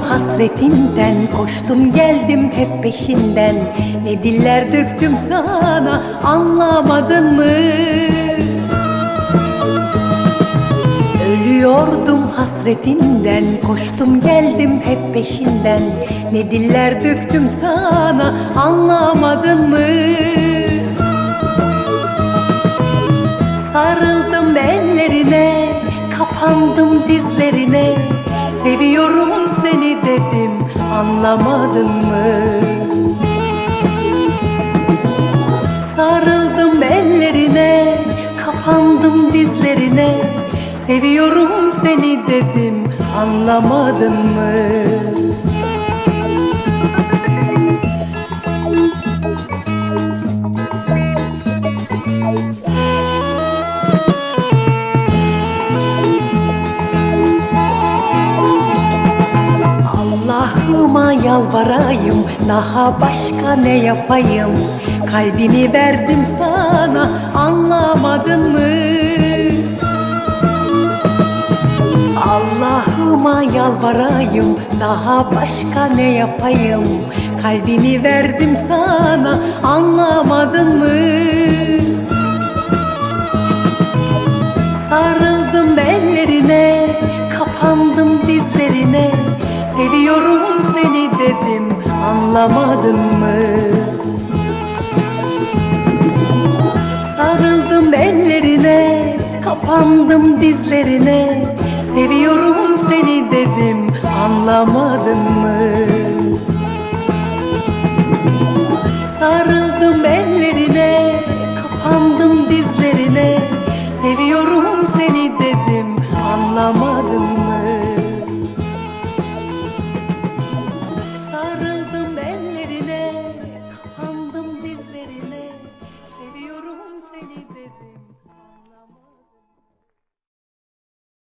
hasretinden Koştum geldim hep peşinden Ne diller döktüm sana anlamadın mı? Ölüyordum hasretinden Koştum geldim hep peşinden Ne diller döktüm sana anlamadın mı? Sarıldım ellerine Kapandım dizlerine Seviyorum seni dedim Anlamadın mı? Sarıldım ellerine Kapandım dizlerine Seviyorum seni dedim Anlamadın mı? Allah'ıma yalvarayım Daha başka ne yapayım Kalbimi verdim sana Anlamadın mı? Allah'ıma yalvarayım Daha başka ne yapayım Kalbimi verdim sana Anlamadın mı? Sarıldım ellerine Kapandım dizlerine dedim Anlamadın mı? Sarıldım ellerine Kapandım dizlerine Seviyorum seni dedim Anlamadın mı? Sarıl de